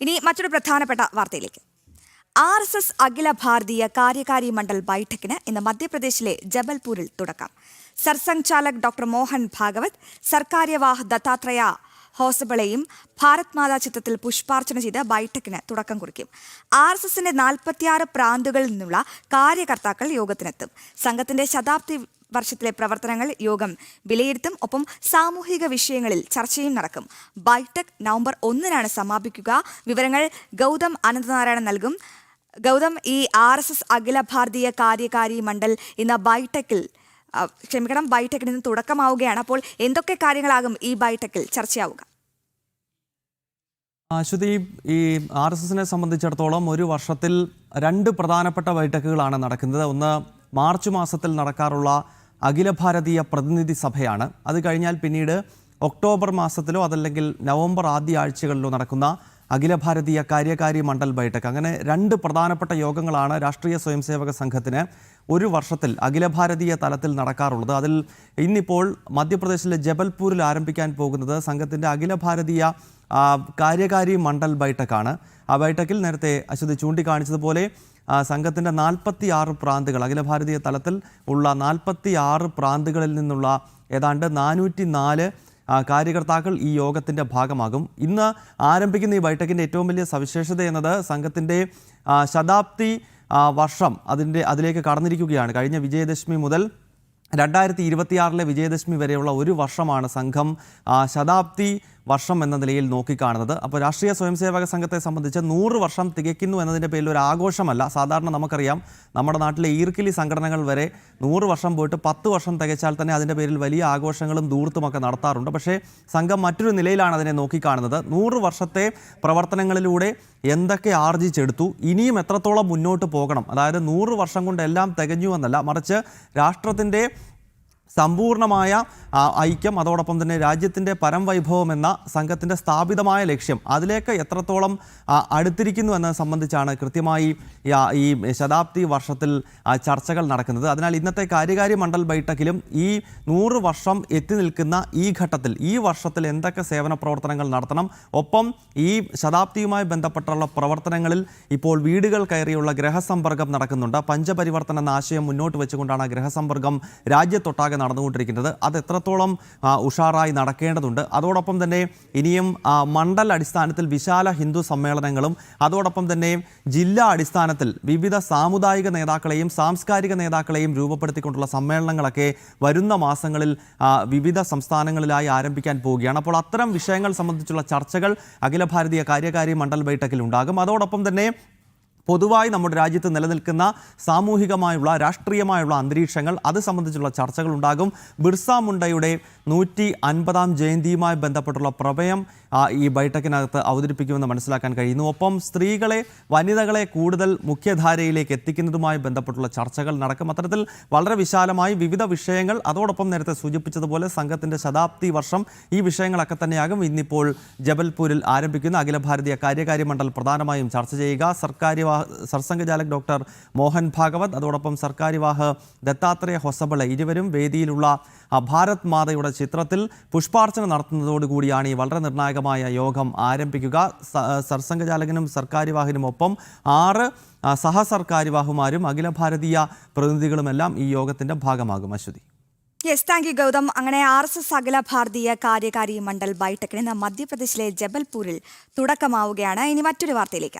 ഇനി മറ്റൊരു പ്രധാനപ്പെട്ട വാർത്തയിലേക്ക്. ആർ എസ് എസ് അഖില ഭാരതീയ കാര്യകാരി മണ്ഡൽ ബൈഠക്കിന് ഇന്ന് മധ്യപ്രദേശിലെ ജബൽപൂരിൽ തുടക്കം. സർസംഘ് ചാലക് ഡോക്ടർ മോഹൻ ഭാഗവത് സർക്കാര്യവാഹ് ദത്താത്രേയ ഹോസബളെയും ഭാരത് മാതാ ചിത്രത്തിൽ പുഷ്പാർച്ചന ചെയ്ത് ബൈഠക്കിന് തുടക്കം കുറിക്കും. ആർ എസ് എസിന്റെ നാൽപ്പത്തിയാറ് പ്രാന്തുകളിൽ നിന്നുള്ള കാര്യകർത്താക്കൾ യോഗത്തിനെത്തും. സംഘത്തിന്റെ ശതാബ്ദി വർഷത്തിലെ പ്രവർത്തനങ്ങൾ യോഗം വിലയിരുത്തും. ഒപ്പം സാമൂഹിക വിഷയങ്ങളിൽ ചർച്ചയും നടക്കും. ബൈടെക് നവംബർ ഒന്നിനാണ് സമാപിക്കുക. വിവരങ്ങൾ ഗൗതം അനന്തനാരായണൻ നൽകും. ഗൗതം ഈ ആർ എസ് എസ് അഖില ഭാരതീയ കാര്യകാരി മണ്ഡൽ ഇന്ന് ബൈടെക്കിൽ ക്ഷമിക്കണം ബൈടെക്കിൽ നിന്ന് തുടക്കമാവുകയാണ്. അപ്പോൾ എന്തൊക്കെ കാര്യങ്ങളാകും ഈ ബൈടെക്കിൽ ചർച്ചയാവുക? അശ്വതി ഈ ആർ എസ് എസിനെ സംബന്ധിച്ചിടത്തോളം ഒരു വർഷത്തിൽ രണ്ട് പ്രധാനപ്പെട്ട ബൈടെക്കുകളാണ് നടക്കുന്നത്. ഒന്ന് മാർച്ച് മാസത്തിൽ നടക്കാറുള്ള അഖില ഭാരതീയ പ്രതിനിധി സഭയാണ്. അത് കഴിഞ്ഞാൽ പിന്നീട് ഒക്ടോബർ മാസത്തിലോ അതല്ലെങ്കിൽ നവംബർ ആദ്യ ആഴ്ചകളിലോ നടക്കുന്ന അഖില ഭാരതീയ കാര്യകാരി മണ്ഡൽ ബൈഠക്ക്. അങ്ങനെ രണ്ട് പ്രധാനപ്പെട്ട യോഗങ്ങളാണ് രാഷ്ട്രീയ സ്വയംസേവക സംഘത്തിന് ഒരു വർഷത്തിൽ അഖില ഭാരതീയ തലത്തിൽ നടക്കാറുള്ളത്. അതിൽ ഇന്നിപ്പോൾ മധ്യപ്രദേശിലെ ജബൽപൂരിൽ ആരംഭിക്കാൻ പോകുന്നത് സംഘത്തിന്റെ അഖില ഭാരതീയ കാര്യകാരി മണ്ഡൽ ബൈഠക്കാണ്. ആ ബൈഠക്കിൽ നേരത്തെ അശ്വതി ചൂണ്ടിക്കാണിച്ചതുപോലെ സംഘത്തിന്റെ നാൽപ്പത്തി ആറ് പ്രാന്തുകൾ അഖില ഭാരതീയ തലത്തിൽ ഉള്ള നാൽപ്പത്തി ആറ് പ്രാന്തുകളിൽ നിന്നുള്ള ഏതാണ്ട് നാനൂറ്റി നാല് കാര്യകർത്താക്കൾ ഈ യോഗത്തിന്റെ ഭാഗമാകും. ഇന്ന് ആരംഭിക്കുന്ന ഈ ബൈഠക്കിന്റെ ഏറ്റവും വലിയ സവിശേഷത എന്നത് സംഘത്തിന്റെ ശതാബ്ദി വർഷം അതിന്റെ അതിലേക്ക് കടന്നിരിക്കുകയാണ്. കഴിഞ്ഞ വിജയദശമി മുതൽ രണ്ടായിരത്തി ഇരുപത്തിയാറിലെ വിജയദശമി വരെയുള്ള ഒരു വർഷമാണ് സംഘം ശതാബ്ദി വർഷം എന്ന നിലയിൽ നോക്കിക്കാണുന്നത്. അപ്പോൾ രാഷ്ട്രീയ സ്വയംസേവക സംഘത്തെ സംബന്ധിച്ച് നൂറ് വർഷം തികയ്ക്കുന്നു എന്നതിന്റെ പേരിൽ ഒരു ആഘോഷമല്ല. സാധാരണ നമുക്കറിയാം നമ്മുടെ നാട്ടിലെ ഈർക്കിലി സംഘടനകൾ വരെ നൂറ് വർഷം പോയിട്ട് പത്ത് വർഷം തികച്ചാൽ തന്നെ അതിന്റെ പേരിൽ വലിയ ആഘോഷങ്ങളും ദൂർത്തുമൊക്കെ നടത്താറുണ്ട്. പക്ഷേ സംഘം മറ്റൊരു നിലയിലാണ് അതിനെ നോക്കിക്കാണുന്നത്. നൂറ് വർഷത്തെ പ്രവർത്തനങ്ങളിലൂടെ എന്തൊക്കെ ആർജിച്ചെടുത്തു ഇനിയും എത്രത്തോളം മുന്നോട്ട് പോകണം അതായത് നൂറ് വർഷം കൊണ്ട് എല്ലാം തികഞ്ഞു എന്നല്ല മറിച്ച് രാഷ്ട്രത്തിന്റെ സമ്പൂർണമായ ഐക്യം അതോടൊപ്പം തന്നെ രാജ്യത്തിന്റെ പരംവൈഭവം എന്ന സംഘത്തിന്റെ സ്ഥാപിതമായ ലക്ഷ്യം അതിലേക്ക് എത്രത്തോളം അടുത്തിരിക്കുന്നു എന്നത് സംബന്ധിച്ചാണ് കൃത്യമായി ഈ, ശതാബ്ദി വർഷത്തിൽ ചർച്ചകൾ നടക്കുന്നത്. അതിനാൽ ഇന്നത്തെ കാര്യകാരി മണ്ഡൽ ബൈഠക്കിലും ഈ നൂറ് വർഷം എത്തി നിൽക്കുന്ന ഈ ഘട്ടത്തിൽ ഈ വർഷത്തിൽ എന്തൊക്കെ സേവന പ്രവർത്തനങ്ങൾ നടത്തണം? ഒപ്പം ഈ ശതാബ്ദിയുമായി ബന്ധപ്പെട്ടുള്ള പ്രവർത്തനങ്ങളിൽ ഇപ്പോൾ വീടുകൾ കയറിയുള്ള ഗ്രഹസമ്പർക്കം നടക്കുന്നുണ്ട്. പഞ്ചപരിവർത്തന ആശയം മുന്നോട്ട് വെച്ചുകൊണ്ടാണ് ഗ്രഹസമ്പർക്കം രാജ്യത്തൊട്ടാകെ നടന്നുകൊണ്ടിരിക്കുന്നത്. അത് എത്രത്തോളം ഉഷാറായി നടക്കേണ്ടതുണ്ട്. അതോടൊപ്പം തന്നെ ഇനിയും മണ്ഡല അടിസ്ഥാനത്തിൽ വിശാല ഹിന്ദു സമ്മേളനങ്ങളും അതോടൊപ്പം തന്നെ ജില്ലാ അടിസ്ഥാനത്തിൽ വിവിധ സാമുദായിക നേതാക്കളെയും സാംസ്കാരിക നേതാക്കളെയും രൂപപ്പെടുത്തിക്കൊണ്ടുള്ള സമ്മേളനങ്ങളൊക്കെ വരുന്ന മാസങ്ങളിൽ വിവിധ സംസ്ഥാനങ്ങളിലായി ആരംഭിക്കാൻ പോവുകയാണ്. അപ്പോൾ അത്തരം വിഷയങ്ങൾ സംബന്ധിച്ചുള്ള ചർച്ചകൾ അഖില ഭാരതീയ കാര്യകാരി മണ്ഡൽ ബൈഠക്കിൽ ഉണ്ടാകും. അതോടൊപ്പം തന്നെ പൊതുവായി നമ്മുടെ രാജ്യത്ത് നിലനിൽക്കുന്ന സാമൂഹികമായുള്ള രാഷ്ട്രീയമായുള്ള അന്തരീക്ഷങ്ങൾ അത് സംബന്ധിച്ചുള്ള ചർച്ചകളുണ്ടാകും. ബിർസ മുണ്ടയുടെ നൂറ്റി അൻപതാം ജയന്തിയുമായി ബന്ധപ്പെട്ടുള്ള പ്രമേയം ഈ ബൈടെക്കിനകത്ത് അവതരിപ്പിക്കുമെന്ന് മനസ്സിലാക്കാൻ കഴിയുന്നു. ഒപ്പം സ്ത്രീകളെ വനിതകളെ കൂടുതൽ മുഖ്യധാരയിലേക്ക് എത്തിക്കുന്നതുമായി ബന്ധപ്പെട്ടുള്ള ചർച്ചകൾ നടക്കും. അത്തരത്തിൽ വളരെ വിശാലമായി വിവിധ വിഷയങ്ങൾ അതോടൊപ്പം നേരത്തെ സൂചിപ്പിച്ചതുപോലെ സംഘത്തിന്റെ ശതാബ്ദി വർഷം ഈ വിഷയങ്ങളൊക്കെ തന്നെയാകും. ഇന്നിപ്പോൾ ജബൽപൂരിൽ ആരംഭിക്കുന്ന അഖില ഭാരതീയ കാര്യകാരി മണ്ഡൽ പ്രധാനമായും ചർച്ച ചെയ്യുക. സർക്കാർ സർസംഘചാലക് ഡോക്ടർ മോഹൻ ഭാഗവത് അതോടൊപ്പം സർക്കാരിവാഹ് ദത്താത്രേയ ഹൊസബള ഇരുവരും വേദിയിലുള്ള ഭാരത് മാതയുടെ ചിത്രത്തിൽ പുഷ്പാർച്ചന നടത്തുന്നതോടുകൂടിയാണ് ഈ വളരെ നിർണായകമായ യോഗം ആരംഭിക്കുക. സർസംഘചാലകനും സർക്കാര്യവാഹിനും ഒപ്പം ആറ് സഹസർക്കാർ വാഹുമാരും അഖില ഭാരതീയ പ്രതിനിധികളുമെല്ലാം ഈ യോഗത്തിന്റെ ഭാഗമാകും. Aswathi. Yes thank you Gautham. അങ്ങനെ ആർ എസ് എസ് അഖില ഭാരതീയ കാര്യകാരി മണ്ഡൽ ബൈഠക്കിന് മധ്യപ്രദേശിലെ ജബൽപൂരിൽ തുടക്കമാവുകയാണ്. ഇനി മറ്റൊരു വാർത്തയിലേക്ക്.